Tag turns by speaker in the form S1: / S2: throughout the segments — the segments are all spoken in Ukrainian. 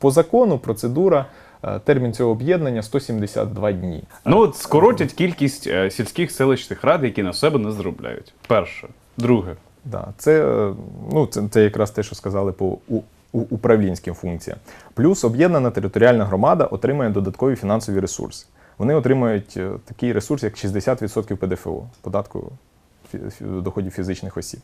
S1: По закону процедура, е, термін цього об'єднання 172 дні.
S2: Ну от скоротять кількість е, сільських селищних рад, які на себе не заробляють. Перше. Друге.
S1: Да, це, е, ну, це, це якраз те, що сказали по у, у, управлінським функціям. Плюс об'єднана територіальна громада отримує додаткові фінансові ресурси. Вони отримують е, такий ресурс, як 60% ПДФО, податку доходів фізичних осіб.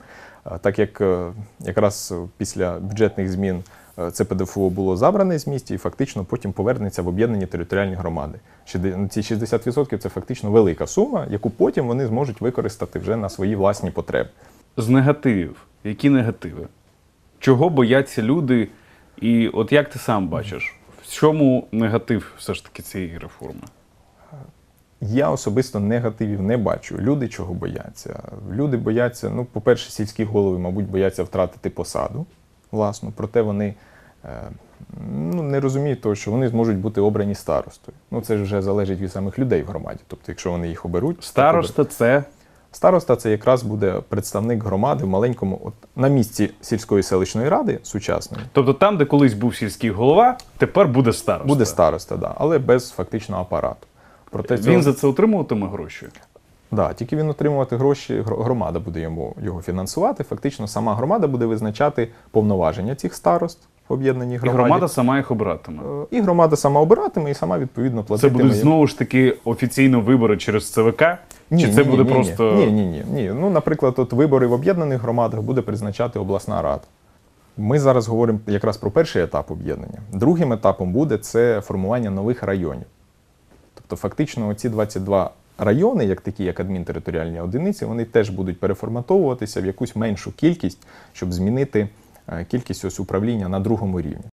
S1: Так як е, якраз е, після бюджетних змін е, це ПДФО було забране з місті і фактично потім повернеться в об'єднані територіальні громади. Ну, Ці 60% це фактично велика сума, яку потім вони зможуть використати вже на свої власні потреби.
S2: З негативів. Які негативи? Чого бояться люди? І от як ти сам бачиш, в чому негатив все ж таки цієї реформи?
S1: Я особисто негативів не бачу. Люди чого бояться? Люди бояться, ну, по-перше, сільські голови, мабуть, бояться втратити посаду власну, проте вони е, ну, не розуміють того, що вони зможуть бути обрані старостою. Ну, це ж вже залежить від самих людей в громаді. Тобто, якщо вони їх оберуть,
S2: Староста це
S1: Староста це якраз буде представник громади в маленькому, от на місці сільської селищної ради сучасної.
S2: Тобто там, де колись був сільський голова, тепер буде староста.
S1: Буде староста, да, але без фактичного апарату. Проте
S2: Він за це отримуватиме гроші.
S1: Да, тільки він отримувати гроші, громада буде йому його фінансувати. Фактично, сама громада буде визначати повноваження цих старост в об'єднаній
S2: І громада сама їх обиратиме.
S1: Е, і громада сама обиратиме і сама відповідно
S2: Це
S1: платитиме.
S2: будуть
S1: їм.
S2: знову ж таки офіційно вибори через ЦВК? Чи це буде
S1: ні,
S2: просто.
S1: Ні, ні, ні, ні. Ну, наприклад, от вибори в об'єднаних громадах буде призначати обласна рада. Ми зараз говоримо якраз про перший етап об'єднання. Другим етапом буде це формування нових районів. Тобто, фактично, ці 22 райони, як такі, як адмінтериторіальні одиниці, вони теж будуть переформатовуватися в якусь меншу кількість, щоб змінити е, кількість ось управління на другому рівні.